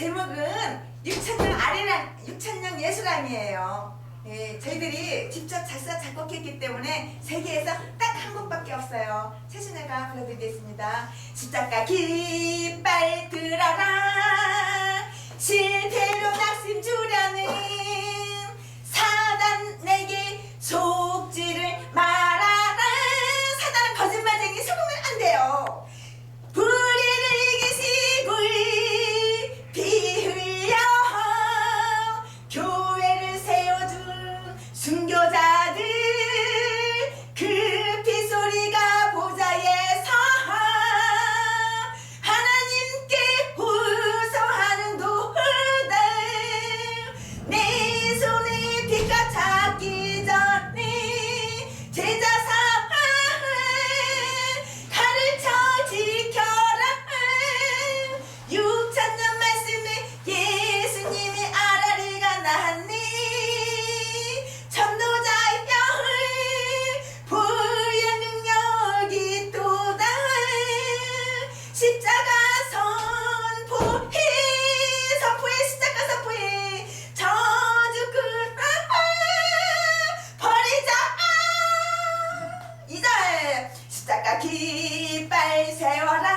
제목은 육천년 아리랑 육천년 예술왕이에요. 예, 저희들이 직접 작사 작곡했기 때문에 세계에서 딱 한 곡밖에 없어요. 최순애가 불러드리겠습니다. 십자가 깃발 들어라 maravillosa 빨리 빨리 세워라.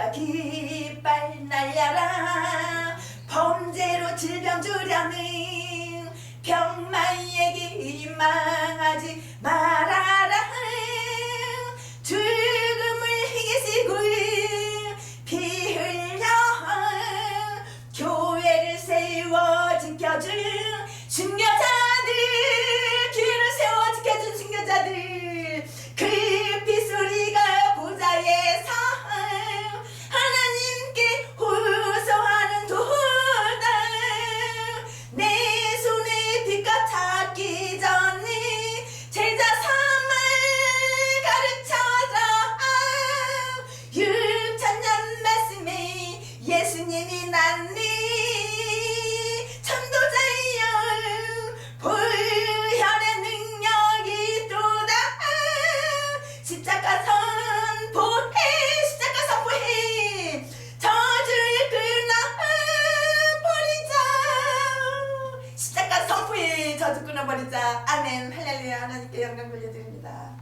날까 깃발 날려라. 범죄로 질병 주려는 병만 얘기 망하지 마. 저주 끊어버리자. 아멘. 할렐루야. 하나님께 영광 돌려드립니다.